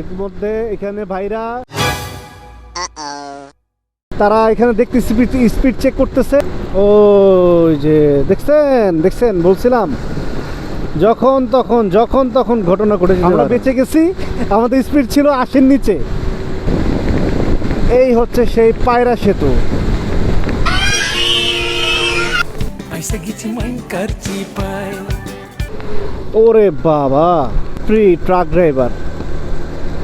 ইতিমধ্যে এখানে ভাইরা তারা এখানে দেখতে স্পিড স্পিড চেক করতেছে। ও যে দেখছেন দেখছেন বলছিলাম। যখন তখন যখন তখন ঘটনা ঘটেছে আমরা বেঁচে গেছি আমাদের স্পিড ছিল আশির নিচে। এই হচ্ছে সেই পায়রা সেতু। ওরে বাবা ফ্রি ট্রাক ড্রাইভার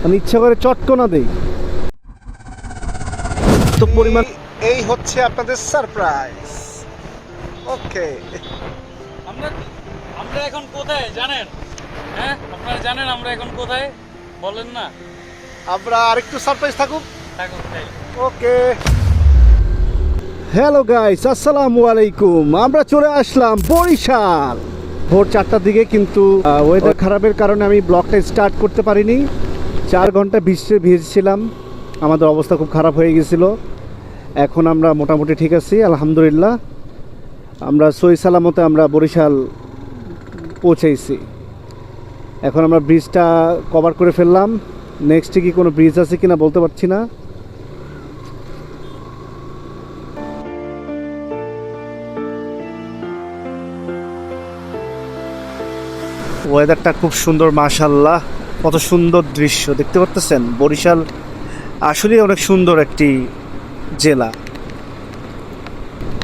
আমি ইচ্ছা করে চটকনা দেই। তো পরিমাণ এই হচ্ছে আপনাদের সারপ্রাইজ ওকে আমরা আমরা এখন কোথায়? জানেন? হ্যাঁ? আপনারা জানেন আমরা এখন কোথায়? বলেন না। আমরা আরেকটু সারপ্রাইজ থাকুক। তাই। ওকে হ্যালো গাইস আসসালামু আলাইকুম। আমরা চলে আসলাম বরিশাল। ভোর চারটার দিকে কিন্তু ওয়েদার খারাপের কারণে আমি ব্লগটা স্টার্ট করতে পারিনি। চার ঘণ্টা বৃষ্টিতে ভিজেছিলাম আমাদের অবস্থা খুব খারাপ হয়ে গেছিল। এখন আমরা মোটামুটি ঠিক আছি, আলহামদুলিল্লাহ। আমরা সই সালামতে আমরা বরিশাল পৌঁছেছি। এখন আমরা ব্রিজটা কভার করে ফেললাম। নেক্সটে কি কোনো ব্রিজ আছে কিনা বলতে পারছি না। ওয়েদারটা খুব সুন্দর মাশাল্লাহ কত সুন্দর দৃশ্য। দেখতে পাচ্ছেন বরিশাল আসলেই অনেক সুন্দর একটি জেলা।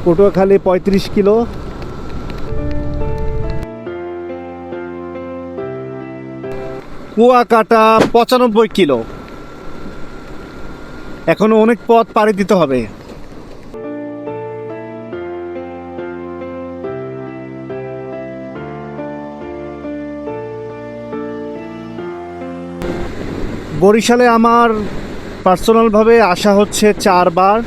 পটুয়াখালী পঁয়ত্রিশ কিলো। কুয়াকাটা পঁচানব্বই কিলো। এখনও অনেক পথ পাড়ি দিতে হবে। বরিশালে আমার পার্সোনালভাবে আসা হচ্ছে চারবার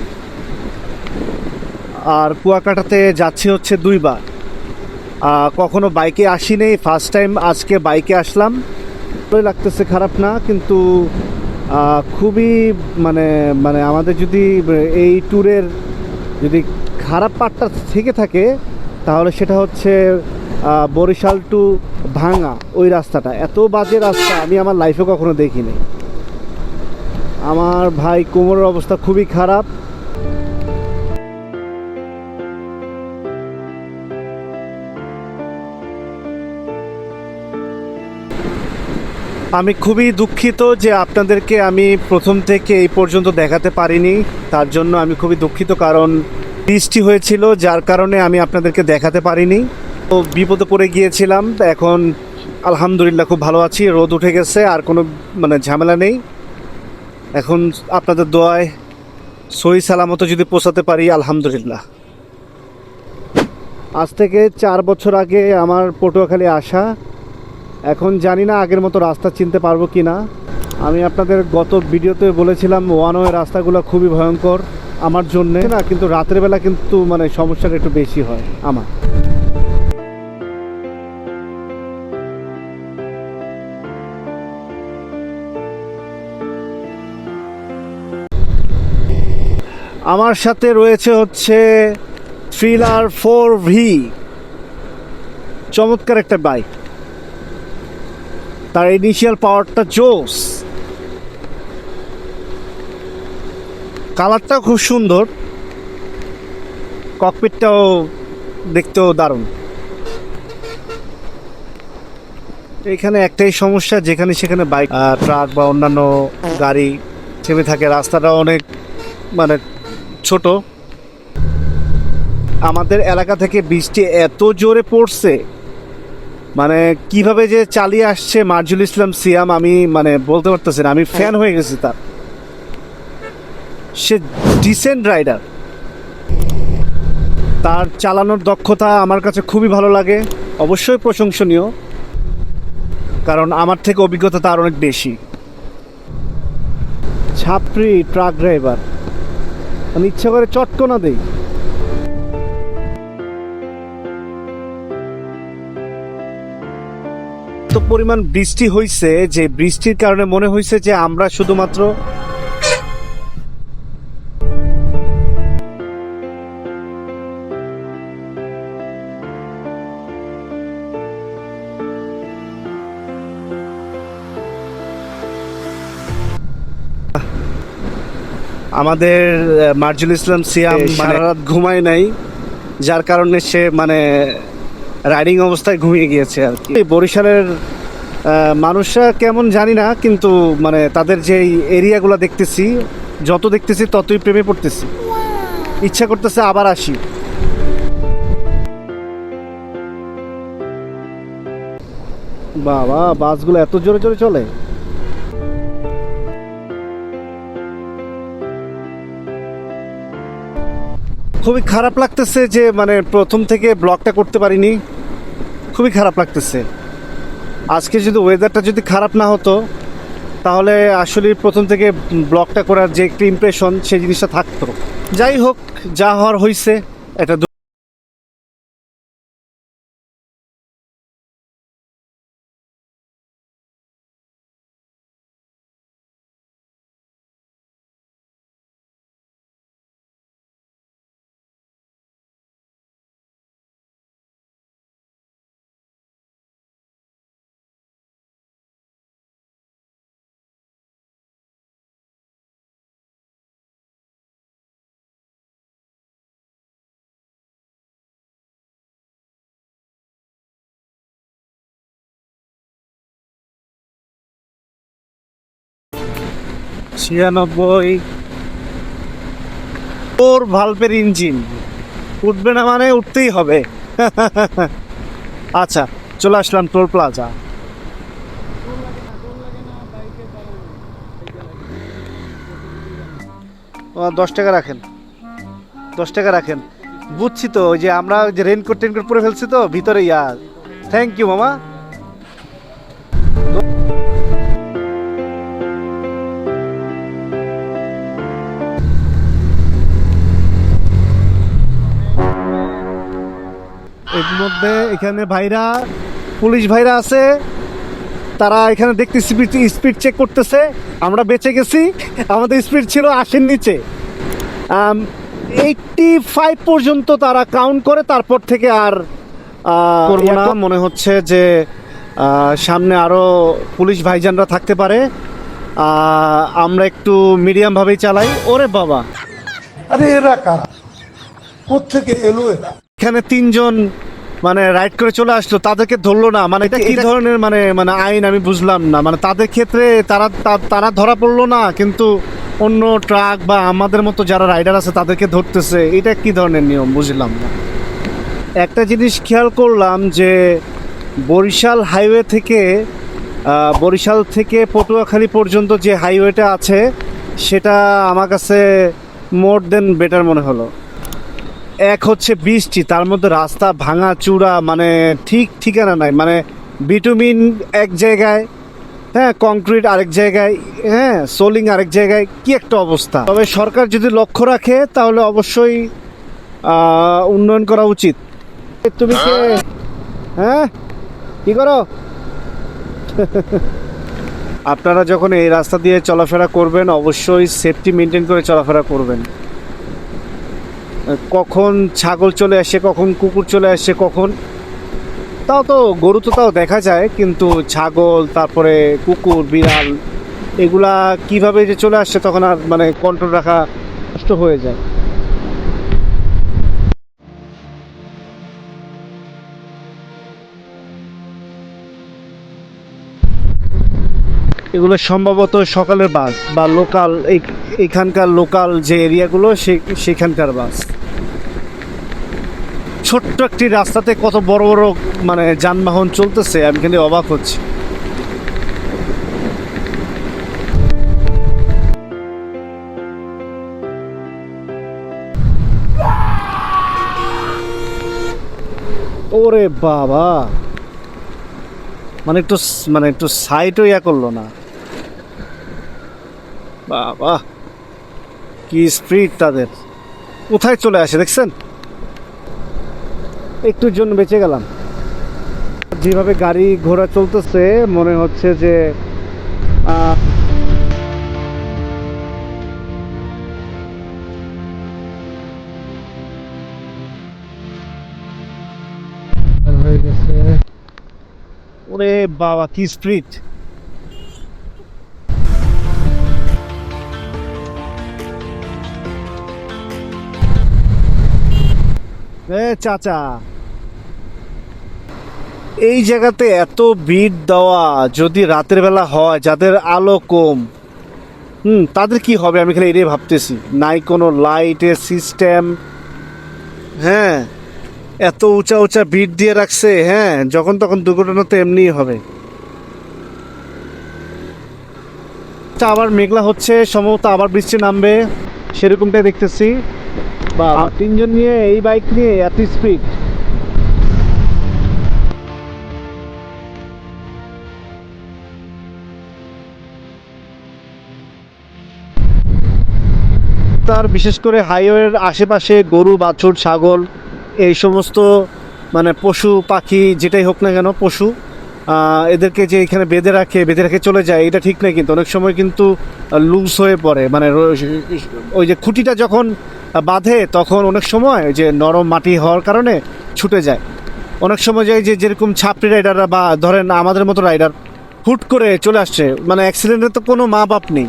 আর কুয়াকাটাতে যাচ্ছি হচ্ছে দুইবার। কখনো বাইকে আসিনি ফার্স্ট টাইম আজকে বাইকে আসলাম। ভালোই লাগতেছে, খারাপ না, কিন্তু খুবই মানে মানে আমাদের যদি এই ট্যুরের যদি খারাপ পার্টটা থেকে থাকে, তাহলে সেটা হচ্ছে বরিশাল টু ভাঙা ওই রাস্তাটা। এত বাজে রাস্তা, আমি আমার লাইফে কখনো দেখিনি। আমার ভাই কোমরের অবস্থা খুবই খারাপ। আমি খুবই দুঃখিত যে আপনাদেরকে আমি প্রথম থেকে এই পর্যন্ত দেখাতে পারিনি। তার জন্য আমি খুবই দুঃখিত কারণ বৃষ্টি হয়েছিল, যার কারণে আমি আপনাদেরকে দেখাতে পারিনি। তো বিপদে পড়ে গিয়েছিলাম, এখন আলহামদুলিল্লাহ খুব ভালো আছি, রোদ উঠে গেছে, আর কোনো মানে ঝামেলা নেই। এখন আপনাদের দোয়ায় সই সালামত যদি পৌঁছাতে পারি, আলহামদুলিল্লাহ। আজ থেকে চার বছর আগে আমার পটুয়াখালী আসা। এখন জানি না আগের মতো রাস্তা চিনতে পারব কি না আমি আপনাদের গত ভিডিওতে বলেছিলাম, ওয়ান ওয়ে রাস্তাগুলো খুবই ভয়ঙ্কর আমার জন্যে। না, কিন্তু রাতের বেলা কিন্তু মানে সমস্যাটা একটু বেশি হয় আমার। আমার সাথে রয়েছে হচ্ছে থ্রিলার ফোর ভি চমৎকার একটা বাইক তার ইনিশিয়াল পাওয়ারটা জোস। কালারটাও খুব সুন্দর। ককপিটটাও দেখতেও দারুণ। এখানে একটাই সমস্যা, যেখানে সেখানে বাইক ট্রাক বা অন্যান্য গাড়ি থেমে থাকে। রাস্তাটা অনেক মানে ছোট। আমাদের এলাকা থেকে বৃষ্টি এত জোরে পড়ছে মানে কীভাবে যে চালিয়ে আসছে মার্জুল ইসলাম সিয়াম আমি মানে বলতে পারতেছি না আমি ফ্যান হয়ে গেছি তার। সে ডিসেন্ট রাইডার। তার চালানোর দক্ষতা আমার কাছে খুবই ভালো লাগে অবশ্যই প্রশংসনীয় কারণ আমার থেকে অভিজ্ঞতা তার অনেক বেশি। ছাত্রী ট্রাক ড্রাইভার। আমি ইচ্ছা করে চটকো না দেই। পরিমাণ বৃষ্টি হয়েছে যে বৃষ্টির কারণে মনে হয়েছে যে আমরা শুধুমাত্র আমাদের মার্জুল ইসলাম সিয়াম সারা রাত ঘুমায় নাই যার কারণে সে মানে রাইডিং অবস্থায় ঘুমিয়ে গিয়েছে আর কি। এই বরিশালের মানুষরা কেমন জানি না কিন্তু মানে তাদের যে এরিয়াগুলো দেখতেছি যত দেখতেছি ততই প্রেমে পড়তেছি। ইচ্ছা করতেছে আবার আসি। বাবা বাসগুলো এত জোরে জোরে চলে? খুবই খারাপ লাগতেছে যে মানে প্রথম থেকে ব্লগটা করতে পারিনি। খুবই খারাপ লাগতেছে। আজকে যদি ওয়েদারটা যদি খারাপ না হতো, তাহলে আসলে প্রথম থেকে ব্লগটা করার যে একটি ইমপ্রেশন সেই জিনিসটা থাকতো। যাই হোক, যা হওয়ার হয়েছে এটা ছিয়ানব্বই। ওর ভালভের ইঞ্জিন। উঠবে না মানে উঠতেই হবে। আচ্ছা চলে আসলাম টোল প্লাজা। দশ টাকা রাখেন। দশ টাকা রাখেন। বুঝছি তো যে আমরা যে রেনকোট টেনকোট পরে ফেলছি তো ভিতরে ইয়া থ্যাংক ইউ মামা। মধ্যে এখানে ভাইরা পুলিশ ভাইরা আছে। তারা এখানে দেখতে স্পিড স্পিড চেক করতেছে। আমরা বেঁচে গেছি। আমাদের স্পিড ছিল আশির নিচে। এইটটি ফাইভ পর্যন্ত তারা কাউন্ট করে। তারপর থেকে আর করব না। মনে হচ্ছে যে সামনে আরও পুলিশ ভাইজানরা থাকতে পারে। আমরা একটু মিডিয়াম ভাবেই চালাই। ওরে বাবা। আরে এরা কারা? কোথেকে এলো এরা? এখানে তিনজন মানে রাইড করে চলে আসলো তাদেরকে ধরলো না। মানে এটা কি ধরনের মানে মানে আইন আমি বুঝলাম না। মানে তাদের ক্ষেত্রে তারা তারা ধরা পড়ল না কিন্তু অন্য ট্রাক বা আমাদের মতো যারা রাইডার আছে তাদেরকে ধরতেছে। এটা কি ধরনের নিয়ম? বুঝলাম না। একটা জিনিস খেয়াল করলাম যে বরিশাল হাইওয়ে থেকে বরিশাল থেকে পটুয়াখালী পর্যন্ত যে হাইওয়েটা আছে সেটা আমার কাছে মোর দেন বেটার মনে হলো। এক হচ্ছে বৃষ্টি, তার মধ্যে রাস্তা ভাঙা, চূড়া মানে ঠিক ঠিকানা নাই মানে বিটুমিন এক জায়গায় হ্যাঁ কংক্রিট আরেক জায়গায় হ্যাঁ সোলিং আরেক জায়গায়, কি একটা অবস্থা? তবে সরকার যদি লক্ষ্য রাখে, তাহলে অবশ্যই উন্নয়ন করা উচিত। তুমি কে? হ্যাঁ? কি করো? আপনারা যখন এই রাস্তা দিয়ে চলাফেরা করবেন, অবশ্যই সেফটি মেনটেন করে চলাফেরা করবেন। কখন ছাগল চলে আসে, কখন কুকুর চলে আসে, কখন? তাও তো গরু তো তাও দেখা যায়, কিন্তু ছাগল, তারপরে কুকুর, বিড়াল, এগুলা কীভাবে যে চলে আসছে তখন আর মানে কন্ট্রোল রাখা কষ্ট হয়ে যায়। এগুলো সম্ভবত সকালের বাস বা লোকাল এখানকার লোকাল যে এরিয়াগুলো সেখানকার বাস। ছোট্ট একটি রাস্তাতে কত বড় বড় মানে যানবাহন চলতেছে, আমি খালি অবাক হচ্ছি। ওরে বাবা! মানে একটু মানে একটু সাইটও ইয়া করল না। বাবা, কি স্পিড তাদের। কোথায় চলে আসে দেখছেন? একটুর জন্য বেঁচে গেলাম। যেভাবে গাড়ি ঘোড়া চলতেছে, মনে হচ্ছে যে ওরে বাবা, কি স্পিড। চাচা। এই জায়গাতে এত ভিড় দেওয়া যদি রাতের বেলা হয়, যাদের আলো কম, হুম, তাদের কি হবে? আমি খালি এটাই ভাবতেছি। নাই কোনো লাইটের সিস্টেম হ্যাঁ এত উঁচা উঁচা ভিড় দিয়ে রাখছে হ্যাঁ যখন তখন দুর্ঘটনা তো এমনিই হবে। আবার মেঘলা হচ্ছে, সম্ভবত আবার বৃষ্টি নামবে, সেরকমটাই দেখতেছি। বা তিনজন নিয়ে এই বাইক নিয়ে এত স্পিড তার বিশেষ করে হাইওয়ের আশেপাশে গরু, বাছুর, ছাগল, এই সমস্ত মানে পশু, পাখি, যেটাই হোক না কেন, পশু এদেরকে যে এখানে বেঁধে রাখে বেঁধে রাখে চলে যায়, এটা ঠিক নয় কিন্তু। অনেক সময় কিন্তু লুজ হয়ে পড়ে। মানে ওই যে খুঁটিটা যখন বাঁধে তখন অনেক সময় যে নরম মাটি হওয়ার কারণে ছুটে যায়। অনেক সময় যায় যে যেরকম ছাপড়ি রাইডাররা বা ধরেন আমাদের মতো রাইডার হুট করে চলে আসছে মানে অ্যাক্সিডেন্টের তো কোনো মা বাপ নেই।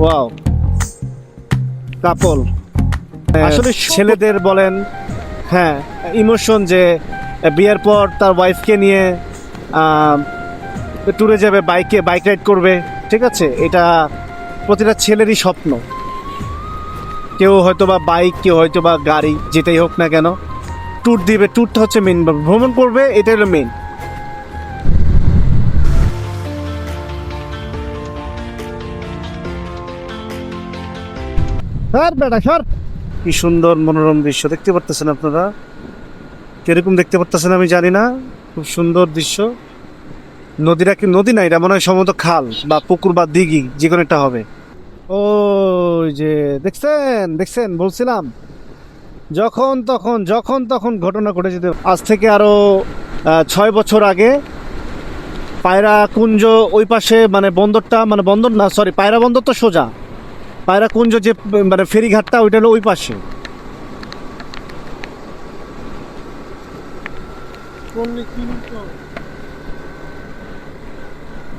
ওয়াও কাপল আসলে ছেলেদের বলেন হ্যাঁ ইমোশন যে বিয়ের পর তার ওয়াইফকে নিয়ে ট্যুরে যাবে বাইকে বাইক রাইড করবে ঠিক আছে? এটা প্রতিটা ছেলেরই স্বপ্ন। কেউ হয়তো বা বাইক কেউ হয়তো বা গাড়ি যেটাই হোক না কেন ট্যুর দিবে। ট্যুরটা হচ্ছে মেন ভ্রমণ করবে এটাই হলো মেন স্যার বেটা সর। কি সুন্দর মনোরম দৃশ্য দেখতে পারতেছেন আপনারা? কীরকম দেখতে পারতেছেন আমি জানি না খুব সুন্দর দৃশ্য। নদীটা কি নদী না এটা মনে হয় সম্ভবত খাল বা পুকুর বা দিঘি যে কোনো একটা হবে। ওই যে দেখছেন দেখছেন বলছিলাম। যখন তখন যখন তখন ঘটনা ঘটে যেতে আজ থেকে আরও আহ, ছয় বছর আগে পায়রা কুঞ্জ ওই পাশে মানে বন্দরটা মানে বন্দর না সরি পায়রা বন্দর তো সোজা। পায়রা কুঞ্জ যে মানে ফেরিঘাটটা ওইটা হলো ওই পাশে।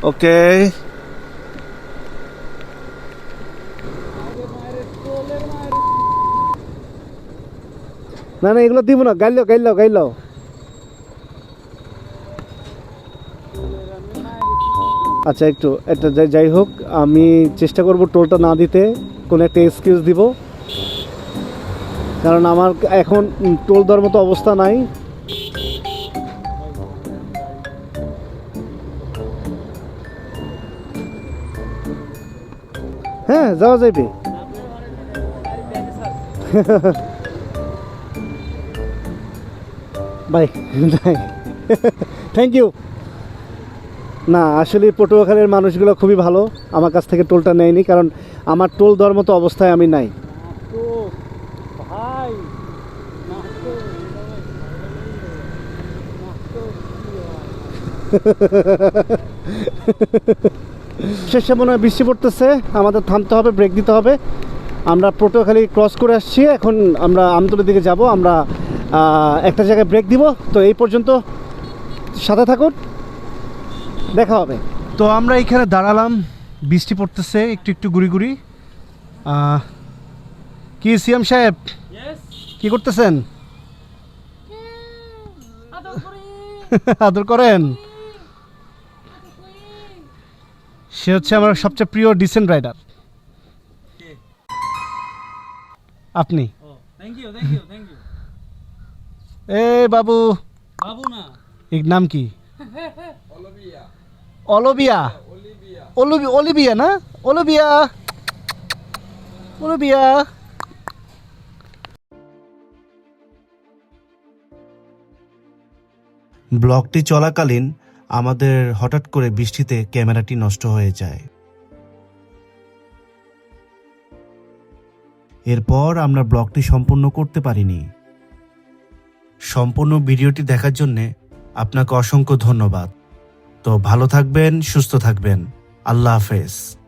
ওকে না না, এগুলো দিব না, গাইলো গাইলো গাইলো আচ্ছা একটু এটা যাই- হোক, আমি চেষ্টা করব টোলটা না দিতে, কোনো একটা এক্সকিউজ দিব। কারণ আমার এখন টোল দেওয়ার মতো অবস্থা নাই। হ্যাঁ যাওয়া যাবে বাই থ্যাংক ইউ না, আসলে পটুয়াখালীর মানুষগুলো খুবই ভালো। আমার কাছ থেকে টোলটা নেয়নি, কারণ আমার টোল দেওয়ার মতো অবস্থায় আমি নাই। শেষে মনে হয় বৃষ্টি পড়তেছে, আমাদের থামতে হবে ব্রেক দিতে হবে। আমরা পটুয়াখালী ক্রস করে আসছি এখন আমরা আমতলের দিকে যাব আমরা একটা জায়গায় ব্রেক দিব তো এই পর্যন্ত সাথে থাকুন দেখা হবে। তো আমরা এখানে দাঁড়ালাম বৃষ্টি পড়তেছে একটু একটু গুড়ি গুড়ি কি সিএম সাহেব? কি করতেছেন? আদর করেন। সে হচ্ছে আমার সবচেয়ে প্রিয় ডিসেন্ট রাইডার। আপনি? এ বাবু। বাবু না। এর নাম কি? অলোবিয়া অলিবিয়া অলিবিয়া না? অলিবিয়া অলিবিয়া ব্লগটি চলাকালীন আমাদের হঠাৎ করে বৃষ্টিতে ক্যামেরাটি নষ্ট হয়ে যায়। এরপর আমরা ব্লগটি সম্পূর্ণ করতে পারিনি। সম্পূর্ণ ভিডিওটি দেখার জন্যে আপনাকে অসংখ্য ধন্যবাদ। তো ভালো থাকবেন, সুস্থ থাকবেন। আল্লাহ হাফেজ।